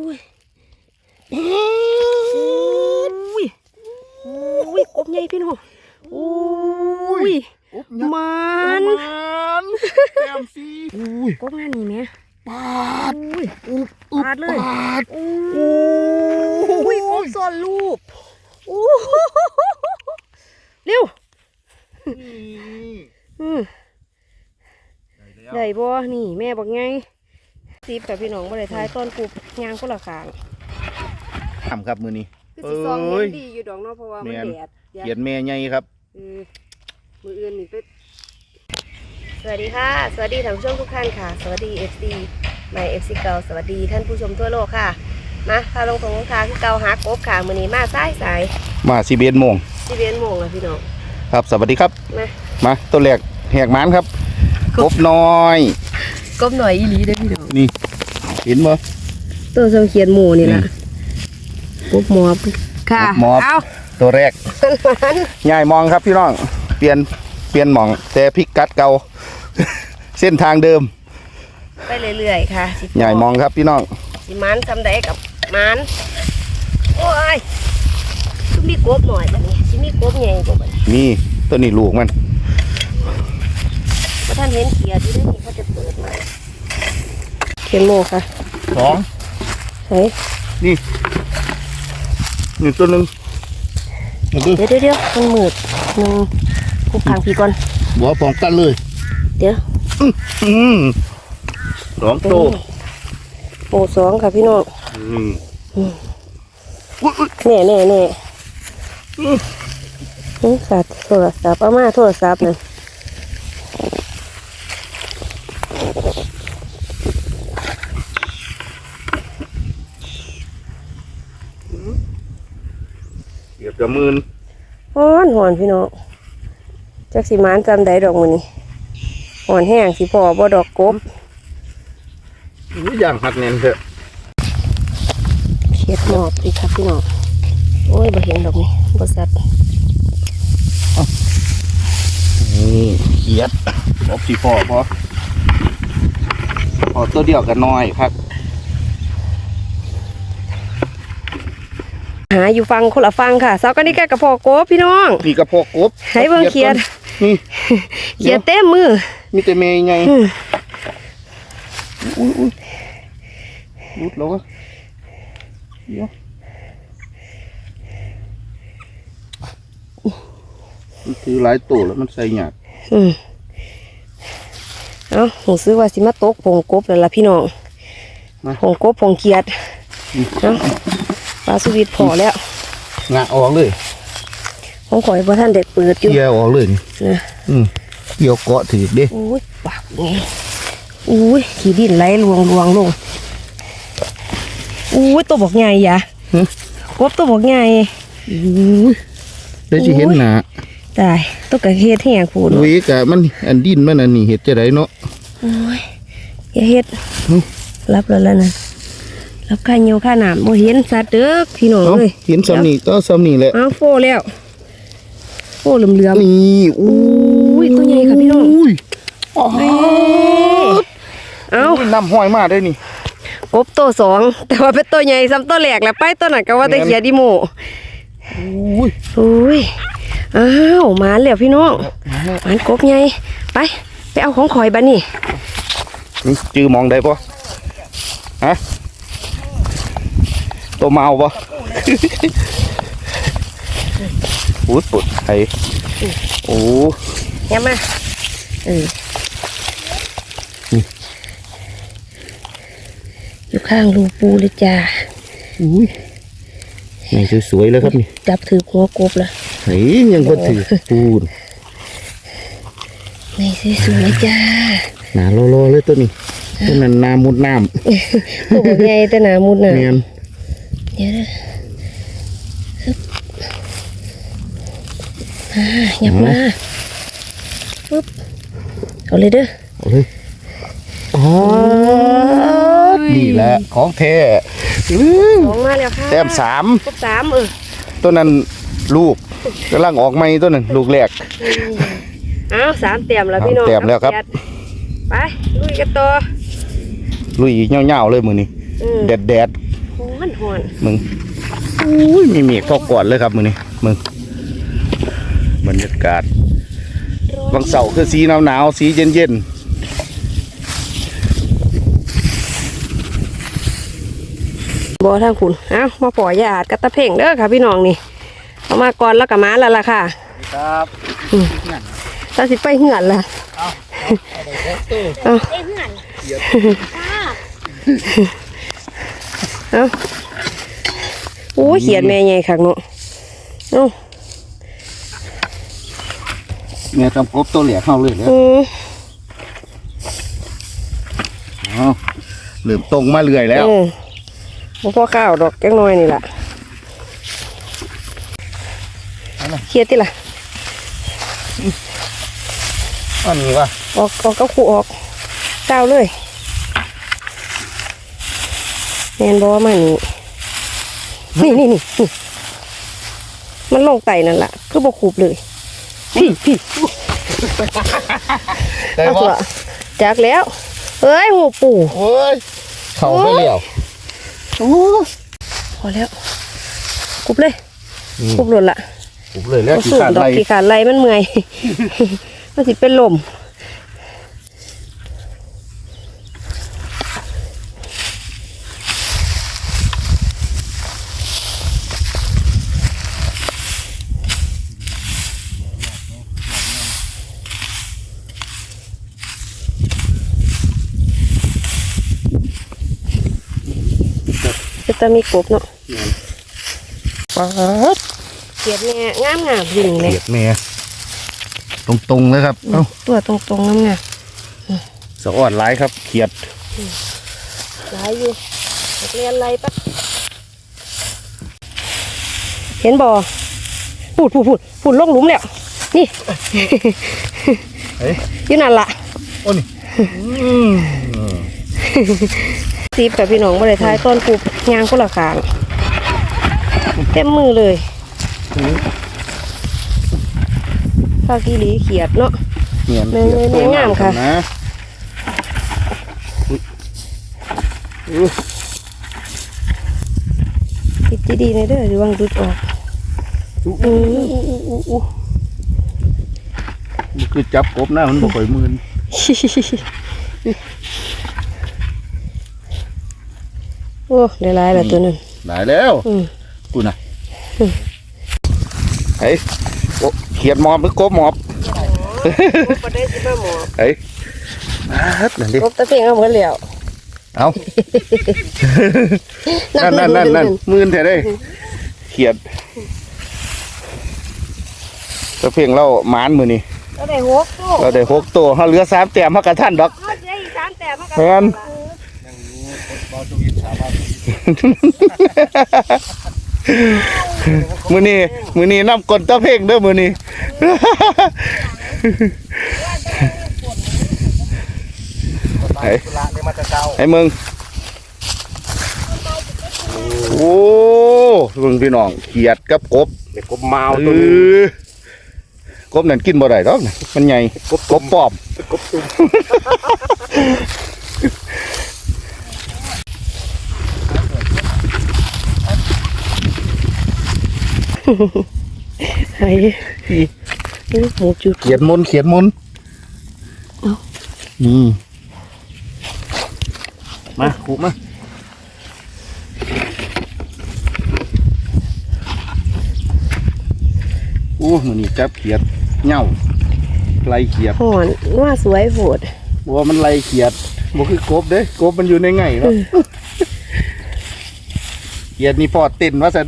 อุ้ยอุ้ยอุ้ยกบใหญ่พี่น้องอุ้ยอุ๊บยักษ์มันมันแต้มสีอุ้ยกบงานนี่แม่ปาดอุ้ยอุ๊บอุ๊บปาดเลยปาดอุ้ยกบซ่อนรูปอู้เร็วนี่อืมได้แล้วได้บ่นี่แม่บอกไง ซีบกับพี่น้องบ่ได้ทายต้นปูยางคนละข้างทำครับมือนี้คือสิซองเอ้เห็ยนดีอยู่ดอกเนาะเพราะว่ามันแม่นแดดแดดเขียนแม่ใหญ่ครับเออมืออื่นนี่ไปสวัสดีค่ะ สวัสดีท่านผู้ชมทุกท่านค่ะ สวัสดี FC ใหม่ FC เก่าสวัสดีท่านผู้ชมทั่วโลกค่ะมาพาลงตรงลงทางคือเก่าหากบค่ะมื้อนี้มาสายสายมาสิเบนโมงสิเวียนโมงแล้วพี่น้องครับสวัสดีครับมามาตัวแรกแหกหมันครับกกบบน้อยกบหน่อยอีหลีเด้อพี่น้องนี่ เห็นบ่ตัวเสาเขียนหมูนี่ล่ะกบหมอบค่ะกบหมอบเอาตัวแรกมันใหญ่มองครับพี่น้อง เปลี่ยนเปลี่ยนหมอง แต่พิกัดเก่า เส้นทางเดิม ไปเรื่อยๆค่ะสิใหญ่มองครับพี่น้องสิมันทำได้กับมันโอ้ยคือมีกบหน่อยบัดนี้สิมีกบใหญ่กว่าบัดนี้นี่ตัวนี้ลูกมันถ้าท่านเห็นเขียดที่นี่เขาจะเปิดมา เขียนโมค่ะสองเฮ้ยนี่หนี่งตัวหนึ่งเดี๋ยวเดี๋ยวเดี๋ยวมันมืดหนึ่งกูพังพี่ก่อนหัวปองกันเลย เดี๋ยวอืมสองโตโมสองค่ะพี่น้องอืมแน่แน่แน่นี่สัตว์โทรศัพท์เอามาโทรศัพท์นั่นเกือบจะหมื่นฮ้อนหอนพี่น้องจักสิมานจำได้ดอกมือนี่หอนแห้งสิพอบ่ดอกกบนี่อย่างหักแน่นเถอะเขียดหมอบอีกครับพี่น้องโอ้ยบ่เห็นดอกนี่บ่สัตว์นี่เขียดบอบสีพอพอพอตัวเดียวกันน้อยครับ หาอยู่ฟังคนละฟังค่ะเสากันนี่แกกระพอกบพี่น้องนี่กระเพาะกบให้เบิ่งเขียดนี่เขียดเต็มมือมีแต่เมย์ไงอืมอุ้ยอุ้ยรุดแล้ววะเดี๋ยวมันคือหลายตัวแล้วมันใส่หยาดอืมเอาหูซื้อว่าสิมาตกผงกบแล้วล่ะพี่น้องผงกบผงเขียดเอาป ลาสวิตพอแล้วงะออกเลยของข่อยบ่ท่านได้เปิดอยู่เกี่ยวออกเลยนี่นะอืมเกี่ยวเกาะถือเด้อุ้ยปากไงอุ้ยขี้ดินไหลลวงลวงลงอุ้ยตัวบอกใหญ่ยะกบตัวบอกใหญ่อุ้ยได้สิเห็นหนาตายตัวกระเฮ็ดแห้งพูดลุยกะมันอันดินมันอันนี้เห็ดจะได้เนาะโอ้ยอย่าเฮ็ดหึรับแล้วแล้วนะ รับข้าเหนียวข้าหนามบ่เห็นสัตว์เด้อพี่น้องเอ้าเอ้ยเห็นซ้ำนี่ก็ซ้ำนี่แหละเอาโฟแล้ว โฟเหลื่อม นี่อุ้อุ้ยตัวใหญ่ค่ะพี่น้องอุ้ยอ๋อๆเอาอุ้ยน้ำห้อยมาได้นี่ กบตัวสองแต่ว่าเป็นตัวใหญ่ซ้ำตัวแหลกแล้วไปตัวนั้นก็ว่าแต่แม่นเขียดิโมอุ้ยอุ้ยอ้าวหมาแล้วพี่น้องหมานกบไงไป ไปเอาของข่อยบ้านี่นี่จือมองได้ปะฮะ ตัวเมาปะอุ้ยปวดไอ้โอ้แย่มาเอออยู่ข้างรูปูเลยจ้าอุ้ยนี่สวยๆแล้วครับนี่ จับถือหัวกบละเฮ้ยยังก็ถือปูนนี่สวยๆจ้าหนาโลๆเลยตัวนี้ตัวนั้นน้ำมุดน้ตัวใหญ่แต่หนามุดำน่ะ เนียนเดี๋ยวนะฮึบอ่าหยับมาปึ๊บเอาเลยเด้อเอาเลยอ๋อนี่แหละของแท้อื้อสองมาแล้วค่ะแต้มสามครบสามเออตัวนั้นลูกกำลังออกไม่ตัวนั้นลูกแรกอ้าวสามเต็มแล้วพี่น้องสามแต้มแล้วครับเอาเกียไปลุยกันต่อลุยเงาๆเลยมือนี้อืมแดดแดดหอน มึงอุ้ยมีเมฆพอกก่อนเลยครับมึงนี่มึงบรรยากาศบางเสาร์คือสีหนาวหนาวๆสีเย็นเย็นบ่ทางคุณเอ้ามาปล่อยยาอาดกระตะเพ่งเด้อค่ะพี่น้องนี่เอามาก่อนแล้วก็มาแล้วล่ะค่ะๆครับตาสิไปเหือนล่ะเอาเอาโอ้ ยเขียนแม่ใหญ่คักเนาะเอ้าแม่ทำกบตัวเหลี่ยเข้าเลยแล้วอืมเอาเริ่มตรงมาเรื่อยแล้วเออบ่พอข้าวดอกจังน้อยนี่ล่ะเครียดติล่ะอันนี้วะออกออกก็ขู่ออกก้าวเลยแมนบอมานี่ นี่นี่นี่นี่มันลงไตนั่นแหละคือบกขูบเลย พี่พี่ได้เอาปะตัวจากแล้วเอ้ยหูปู่โอ้ยเข้าไปเลี้ยวโอ้พอแล้วกรุบเลยอืมกรุบหล่นละผมเลยแล้วบ่ขี้สูขาดดอกไรขี้ขาดไหลมันเมื่อยมันสิเป็นลม จะจะมีกบเนาะป๊าดเกียดเนี่ยงามงามๆอยู่นี่เกเลยลียดแม่ตรงๆเลยครับเอ้าตัวตรงๆงามงามสะอ่อนร้ายครับเขียดๆหลายอยู่นักเรียนอะไรปะเห็นบ่พูดพูดพูดพูดลงหลุมแล้วนี่เฮ้ยอยู่นั่นละโอ้นี่ อืมซีบกับพี่น้องบริท้ายต้นปูยางคนละขางเต็มมือเลยฟากีหลีเขียดเนาะเนียนเนียนเนียนเนียนงามค่ะนะอุ๊ยอุ๊ยคิดดีๆในอยเด้อระวังดุดออกอุ๊ยอืมมันคือจับกบหน้ามันบ่ค่อยมืน โอ้ได้หลายแล้วตัวนั้นได้แล้วอืมกูน่ะเฮ้ยโอ้เขียดหมอบหรือกบหมอบประเด็นที่มาหมอเฮ้ยมาครับนั่นดิกบตะเพียงเอาหมดแล้วเอานั่นนั่นนั่นนั่นมืนแท้ได้เขียดตะเพียงเราหมานมือนี่เราได้หกตัวเราได้หกตัวเขาเหลือสามแต้มเขากระท่านดอกเขาได้อีกสามแต้มมาแม่น มือนี้มือนี้น้ำกลตะเพ่งเด้อมือนี้ไอ้ไอ้มึงโอ้ลุงพี่น้องเขียดกับกบเด็กกบเมาเอตัวนึงอกบนั่นกินบ่ได้ดอกนะมันใหญ่กบกบปอบกบตุ่ม ไอ้นี่หมูจุดเขียดมนต์เขียดมนต์เอ้านี่มาขุมาโอ้มือนี้จับเขียดเหง่าไล่เขียดห่อนว่าสวยโหดบัวามันไล่เขียดบ่คือกบเด้กบมันอยู่ในไงเนาะเขียดนี่พอเต้นว่าสัน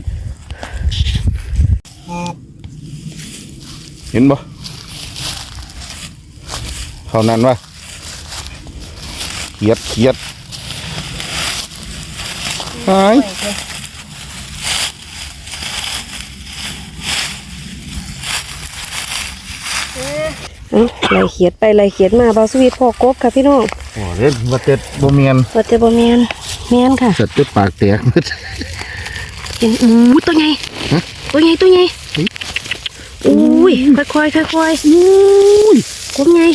เห็นบ่เท่านั้นวะเขียดเขียดหายเอ้าไล่เขียดไปไล่เขียดมาเบาสวีทพ่อกบค่ะพี่น้องโอ้เด็ดว่าเต็ดบ่เมียนว่าแต่บ่แมนแมนค่ะเสร็จตึ๊บปากแตกเห็นอู้ตัวใหญ่ฮะตัวใหญ่ตัวใหญ่เฮ้ ยอุ้ยค่อยๆค่อยๆอุ้ยกบใหญ่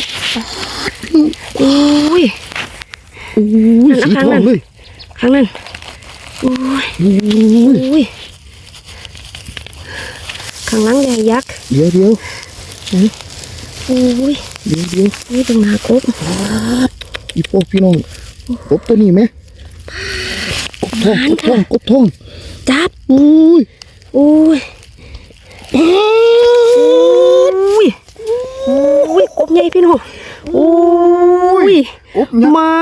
อุ้ยอุ้ยนั่นสีข้างทอนั้งนเลยครั้งนั้นโอ้ยอุ้ยอุ้ยข้างหลังใหญ่ยักษ์เดี๋ยวเดี๋ยวอุ้ยเดี๋ยวเดี๋ยวอุ้ยตรงหน้ากบอีโปพี่น้องกบตัวนี้ไหมกบทองกบทองกบทองจับอุ้ยอุ้ย อุ้ยอุ้ยกบใหญ่พี่น้องอุ้ยกบยักษ์มั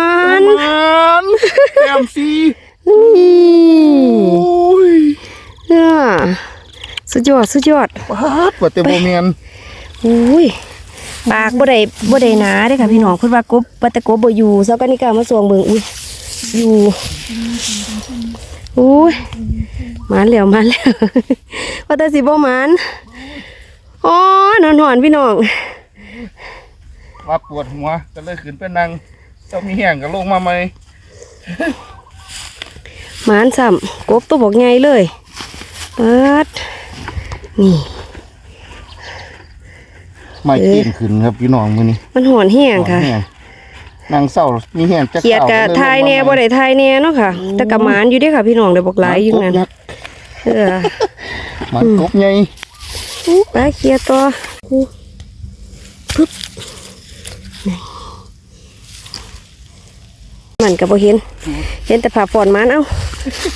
นมันแต้มสีนี่อุ้ยเนี่ยสุดยอดสุดยอดปาดว่าแต่บ่แม่นอุ้ยปากบ่ได้บ่ได้หนาเด้อค่ะพี่น้องเพิ่นว่ากบว่าแต่กบบ่อยู่เซากันนี่กามาสวงเบิ่งอุ้ยอยู่อุ้ยหมานแล้วหมานแล้วว่าแต่สิบ่หมาน อ๋อนอนหอนพี่น้อง ว่าปวดหัวก็เลยขึ้นไปนั่งเจ้ามีแห้งก็ลงมาใหม่หมานซ้ำกบตัวบอกใหญ่เลยเปิดนี่ไม่เอ๊ะเก่งขึ้นครับพี่น้องมื้อนี้มันหอนแห้งค่ะแห้งนั่งเศร้ามีแห้งจักเขียดกะทายแน่บ่ได้ทายแน่เนาะค่ะ แต่กะหมานอยู่เด้อค่ะ พี่น้องได้บอกหลายอยู่นั่นยักษ์เออมันกบใหญ่ อู้ปลาเขียดต่ออู้ปึ๊บนี่มันก็บ่เห็น เห็นแต่ผ่าฝอนมันเอ้า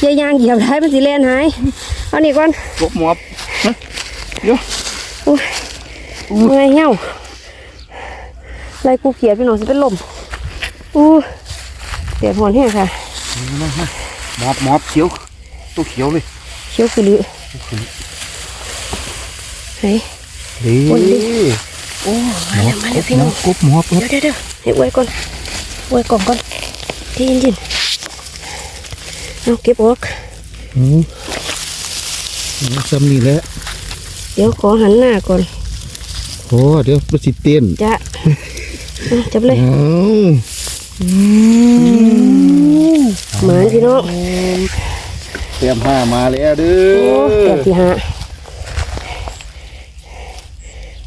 อย่ายางเหยียบได้มันสิแล่นหาย เอานี่ก่อนกบหมอบนะเดี๋ยวอุ้ยไงเหี่ยวไล่กูเขียดพี่น้องสิเป็นลมอู้เสียดหอนแห้งค่ะหมอบหมอบเขียว ตัวเขียวเลย เขียวคือลือ ไหนเฮ้โอ้ยยโอ้หมอบมากแล้วบพี่หมน้อองบกบหมอบครับเดี๋ยวเดี๋ยวเดี๋ยวให้อวยก่อนอวยกล่องก่อนที่ยินยินเอาเก็บออกอืมอืมซ้ำนี่แหละเดี๋ยวขอหันหน้าก่อนโอ้เดี๋ยวมันสิเต้นจะเอาจับเลยอ้าวหมานพี่น้องเตรียมผ้ามาแล้วเด้โอ้อแก้วที่ห้าโ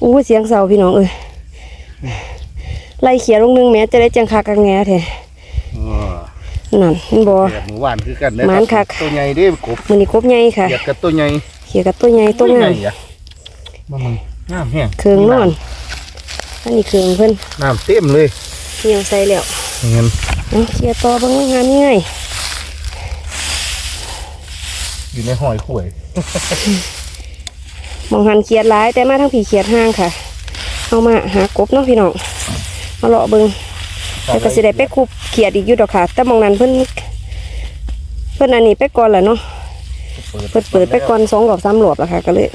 อ้เสียงเสาพี่น้องเอ้ยไล่เขียนลงหนึงแม้จะได้จังคากังแงแท้อ๋อนั่นมันบอแบบหมู่บ้านคือกันนะหมานคักตัวใหญ่เด้กบมันนี่กบใหญ่ค่ะเขียดกับตัวใหญ่เขียกับตัวใหญ่ตัวงามใหญ่อะมามึงน้ำแห้งเครื่องนอนอันนี้เครื่องเพิ่นน้ำเต็มเลยเหี่ยวใส่แล้วเงินเอาเขียต่อเบางงานง่ายอยู่ในหอยข่วย มองหันเขียดหลายแต่มาทั้งผีเขียดห้างค่ะเอามาหากบเนาะพี่น้องมาเลาะเบิงแล้วก็สิได้ไปคูบเขียดอีกอยู่ดอกค่ะ แต่มองนั้นเพิ่นเพิ่นอันนี้ไปก่อนแหละเนาะเปิดเปิดไปก่อนสองรอบสามรอบแล้วค่ะ ก็เลย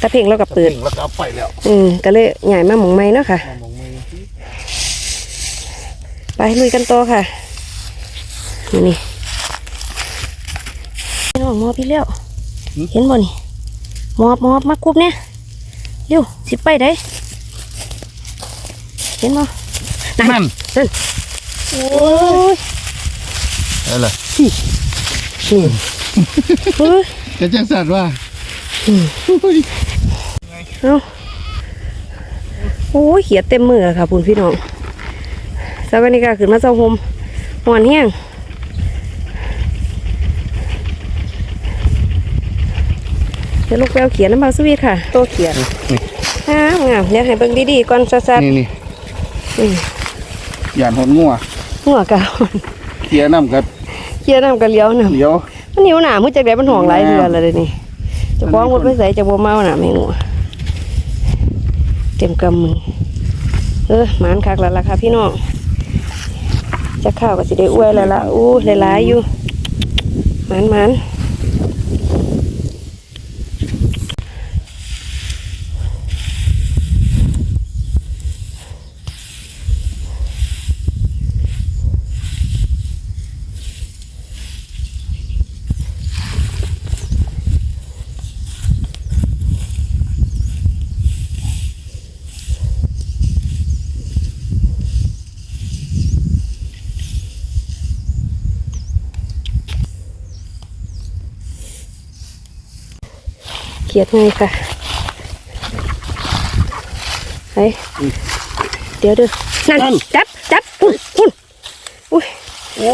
ตะเพ่งแล้วก็เปิดแล้วก็เอาไปแล้วอืมก็เลยใหญ่มาหมองไม้เนาะค่ะมองมือไปลุยกันต่อค่ะนี่นี่พี่น้องมอบพี่เลี้ยวเห็นบ่นี่ มอบมอบมาคุบเนี่ยเร็วสิไปได้เห็นบ่นั่นนั่นโอ้ยนั่นแหละนี่เฮ้ยจะจังสัตว์ว่าเอาโอ้ยเขียดเต็มมือค่ะพุ่นพี่น้องสวัสดีค่ะขึ้นมาเจ้าโฮมหวานแห้ง ดี๋ยวลูกแววเขียนน้ำบางสวีทค่ะโตเขียนงามงามเดี๋ยวให้เบิ่งดีๆก่อนซัดนี่นี่ๆอืมหยานหนงัวหัวกะเคียน้ำกับเขียนน้ำกะเลี้ยวน้ำ เดี๋ยว มันหิวหนามือจากไหนมันห่วงหลายเดือนแล้วเดี๋ยวนี่จะบ้องหมดไปใส่จะบัวเมาหนาไม่งัวเต็มกำมือเออหมานคักแล้วล่ะค่ะพี่น้องจะข้าวก็สิได้อ้วยแล้วล่ะอู้หลายๆอยู่หมานหมาน เขียดไงค่ะไปเดี๋ยวเด้อนั่นจับจับอุ้ยอุ้ยอุ้ยโอ้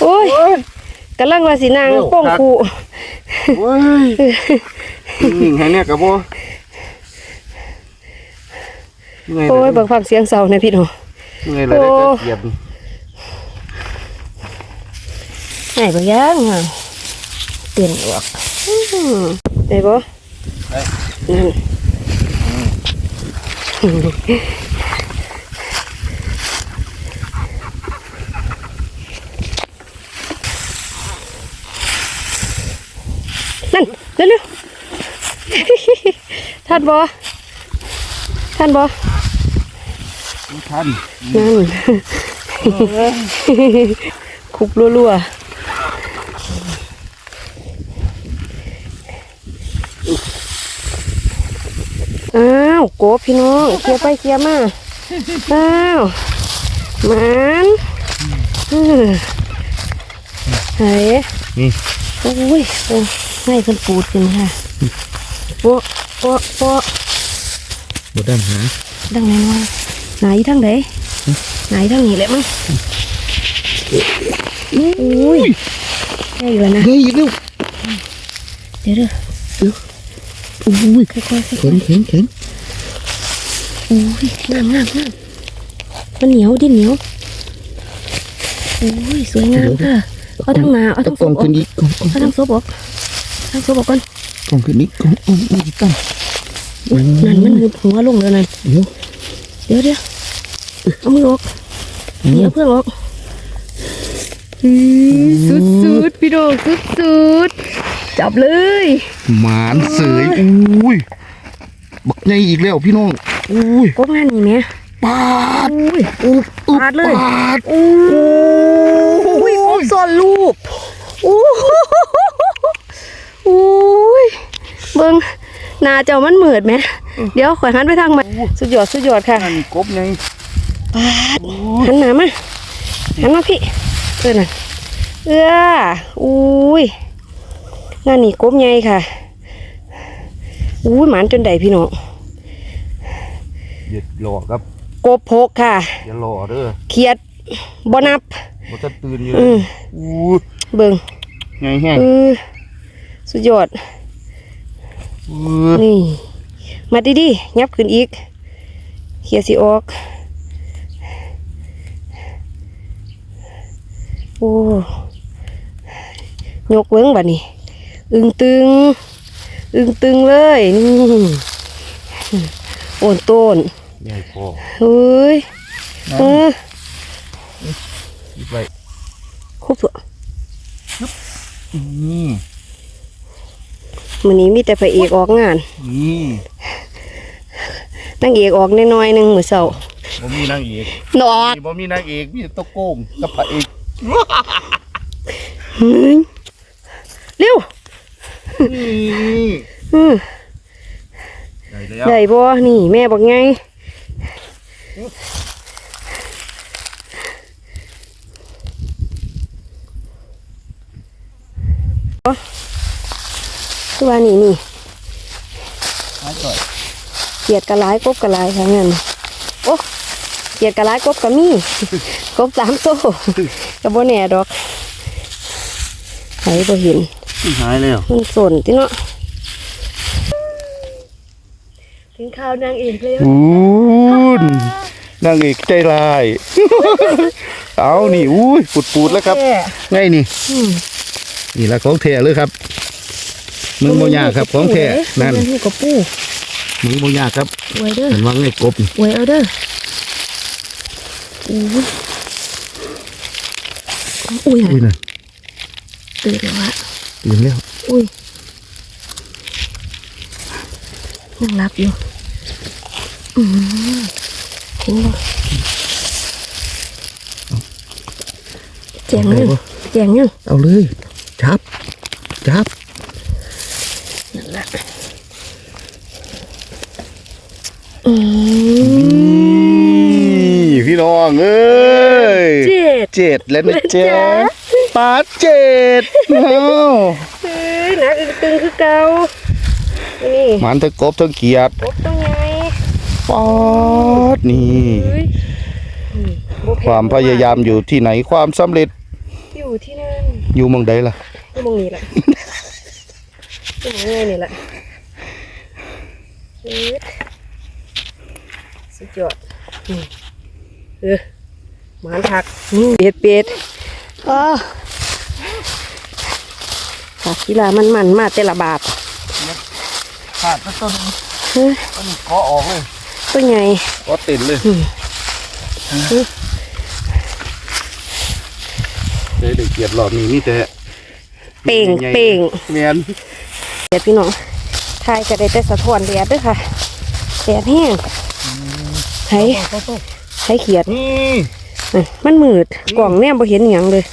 โอ้ยโอ้ยกำลังว่าสินางโป้งคูโอ้ยนิ่งให้เนี่ยกับโบเมื่อยโอ้ยเลยเบิกฟังเสียงเสานะพี่น้องเมื่อยเลยได้โอ้แต่เกียบไหนบ่ยังอะเตือนออกอื้อ ได้บ่ได้นั่นนั่นเร็วๆท่านบ่ท่านบ่ทันนั่นคุบรัวๆอ้าวโกบพี่น้องเคลียร์ไปเคลียร์มาอ้าวมันเออไหนนี่โอ้ยโอ้ยให้คนปูดขึ้นค่ะโปะโปะโปะบดดำหาดังไหนวะไหนทั้งไหนไหนทั้งนี้แหละมั้งอุ้ยได้อีกแล้วนะเฮ้ยอีกแล้วเดี๋ยวเด้ออุ้ยค่อยๆค่อยเข็นเข็นเข็นๆ อุ้ยน้ำน้ำน้ำมันเหนียวดินเหนียวอุ้ยสวยงามค่ะเอาทั้งหนาเอาตะทั้งกศองพออขึ้กนอีกกองกองเอาทั้งศพออกทั้งศพออกก่อนกองขึ้นอีกกองกองอุ้ยตั้งอุ๊ยนั่นมันหุบหัวลงแล้วนั่นเดี๋ยวเดี๋ยวเดี๋ยวเอามือออกนี่เอาเพื่อนออกสุดสุดๆพี่โดสุดสุดๆจับเลยหมานเสยอุ้ยบักใหญ่อีกแล้วพี่น้อง อุ้ยกบงานนี่แม่ปาดอุ้ยอุ๊บอุ๊บปาดเลยปาดอุ้ยกบซ่อนรูปอู้หูอุ้ยเบิ่งหนาเจ้ามันเหมือดไหม เดี๋ยวข่อยหันไปทางใหม่สุดยอดสุดยอดค่ะอันนี้กบไงหันหนามาหันมาพี่เออน่ะเอื้ออุ้ยงานนี่กบใหญ่ค่ะอุ้ยหมานจนใดพี่น้อง อย่าหล่อครับกบพกค่ะ อย่าหล่อเด้อเขียดบ่นับมันจะตื่นอยู่อืมอู้เบิ่งไงแห้งเออสุดยอดอู้นี่ มาดีดีๆยับขึ้นอีกเขียสิออกโอ้ยกเบิ้งบัดนี้ อึงตึง อึงตึงเลยนี่ โอนโต้นใหญ่พอเฮ้ยเอออีกไปครบตัวนี่มื้อนี้มีแต่พระเอกออกงาน นี่นางเอกออกน้อยๆหนึงมื้อเช้าบ่มีนางเอกนออกนี่บ่มีนางเอกมีแต่ตะโกงกับพระเอกหืยเร็วนี่อือได้ แล้วได้บ่นี่แม่บอกไงคือว่านี่นี่หายก่อนเกียดกระไรกบกระไรทั้งนั้นโอ้เกียดกระไรกบกระมี่กบสามโซ่กระโบแหน่ดอกไหนบ่เห็นหายแล้วมันสนที่เนาะถึง ข้าวนางเอกเลยอู้นนางเอกใจลาย เอานี่อุ้ยปุดปูดๆแล้วครับไงนี่นี่ละของแท้เลยครับมึงโมยากครับของแท้นั่นนี่กับปูมึงโมยากครับไว้เด้อเห็นว่าไงกบนี่ไว้เอาเด้ออุ้ยอุ้ยอุ้ยนั่นตื่นแล้ววะตื่นแล้วอุ้ยยังรับอยู่อืม เห็นบ่แจงยังแจงยังเอาเลย จับ จับนั่นแหละอืมนี่พี่น้องเอ้ยเจ็ดเจ็ดแล้วนะนะเจ๊จ๊ะปาเจ็ดเอ้าเฮ้ยหนักอึงตึงคือเก่านี่มันทั้งกบทั้งเกียดกบตัวใหญ่ ปาดนี่เฮ้ยอืมบ่แพ้ความพยายามอยู่ที่ไหนความสำเร็จ อยู่ที่นั่นอยู่หมองใดล่ะก็มองนี่แหละก็มองง่ายนี่แหละเอ็ดสุดยอดอืมเออหมานทักอืมเป็ดเป็ดอ๋อค่ะกีฬามันมันๆมาแต่ละบาทขาดต้นเฮ้ยต้นก็ออกเลย ตัวใหญ่ก็ติดเลยเดี๋ยวเด็กเกียดรอบนี้นี่แต่เป่งเป่งเมียนเดี๋ยวพี่น้องทายจะได้แต่สะท้อนแดดด้วยค่ะแดดแห้งไห้ไห้เขียดนี่อะมันมืดกล่องแนมบ่เห็นหยังเลย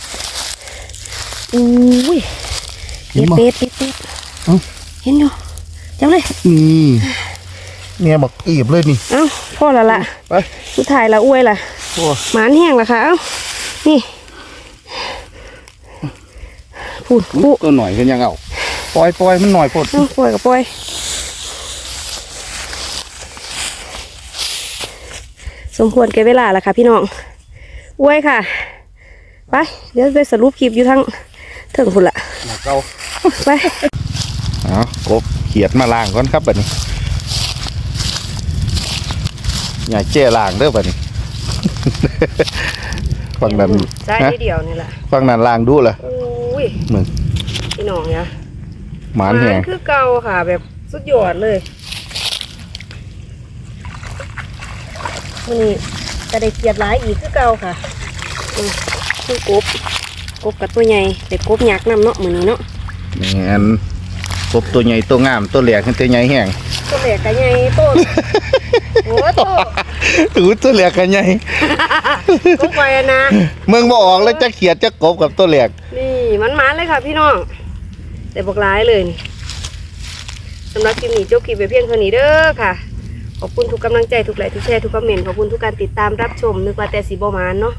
อุ้ยเห็นบ่เป็ดเป็ดเป็ดเอ้าเห็นอยู่จังเลยนี่ เนี่ยบอกอีบเลยนี่ เอ้าพ่อละละไปสุดท้ายละอ้วยละโอ้หมานแห้งละค่ะ เอ้า นี่พูดพูดตัวหน่อยกันยังเอาปล่อยปล่อยมันหน่อยปดเอ้าปล่อยกับปล่อยสมควรแก่เวลาละค่ะ พี่น้องอ้วยค่ะ ไป เดี๋ยวไปสรุปคลิปอยู่ทั้งเถิงพุ่นละเก่าไปเอากบเขียดมาล่างก่อนครับบัดนี้ อย่าเจ้ล่างเด้อบัดนี้ ฟังนั้นใช่ฮะทีเดียวนี่แหละฟังนั้นล่างดูล่ะอุ้ยมึงพี่น้องเนี่ยหมานแหงคือเก่าค่ะแบบสุดยอดเลยวันนี้จะได้เกียดหลายอีกคือเก่าค่ะอืมคือกบกบกับตัวใหญ่แต่กบยักษ์นำเนาะมือนี้เนาะแมนกบตัวใหญ่ตัวงามตัวแหลกขึ้นตัวใหญ่แห้ง ตัวแหลกกับใหญ่โตโอ้โตอู้ตัวแหลกกันใหญ่กบไปนะเมืองบ่ออกแล้วจะเขียดจะกบกับตัวแหลกนี่มันมันๆเลยค่ะพี่น้องแต่บอกร้ายเลยนี่สำหรับคลิปนี้จบคลิปไปเพียงเท่านี้เด้อค่ะ ขอบคุณทุกกำลังใจทุกไลค์ทุกแชร์ทุกคอมเมนต์ขอบคุณทุกการติดตามรับชมนึกว่าแต่สีบมานเนาะ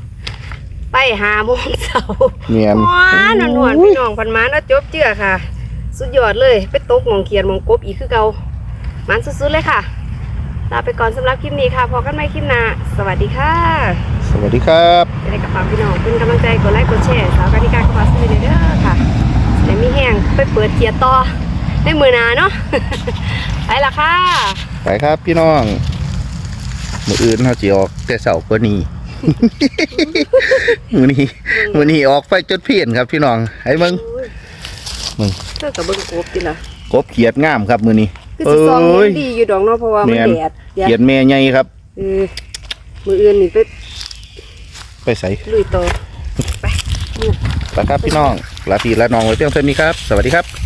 ไปหาโมงเสาร์เมียนหวานหนวลๆพี่น้องพันหมานแล้วจบเจือค่ะ สุดยอดเลย ไปตกหมองเขียนหมองกบอีกคือเก่า มันสุดๆเลยค่ะ ลาไปก่อนสำหรับคลิปนี้ค่ะ พอกันใหม่คลิปหน้า สวัสดีค่ะสวัสดีครับจะได้กับฝากพี่น้องเป็นกำลังใจกดไลค์กดแชร์สาวกานิการขวาสวีเดอร์ค่ะแต่มีแห้งไปเปิดเกียร์ต่อในมือหนาเนาะ ไปละค่ะ ไปครับพี่น้อง มืออื่นเขาจีออกแต่เสาร์กว่านี้มือนี้มือนี้ออกไปจดเพียนครับพี่น้องให้มึง มึงเท่ากับเบิ้งกบจิล่ะกบเขียดงามครับมือนี้ คือสิซองเห็นดีอยู่ดอกเนาะเพราะว่ามันแม่นแดดเดี๋ยวเขียดแม่ใหญ่ครับเออมืออื่นนี่ไปไปใส่ลุยต่อไปไปครับพี่น้องลาตีละน้องไว้เพียงเท่านี้ครับ สวัสดีครับ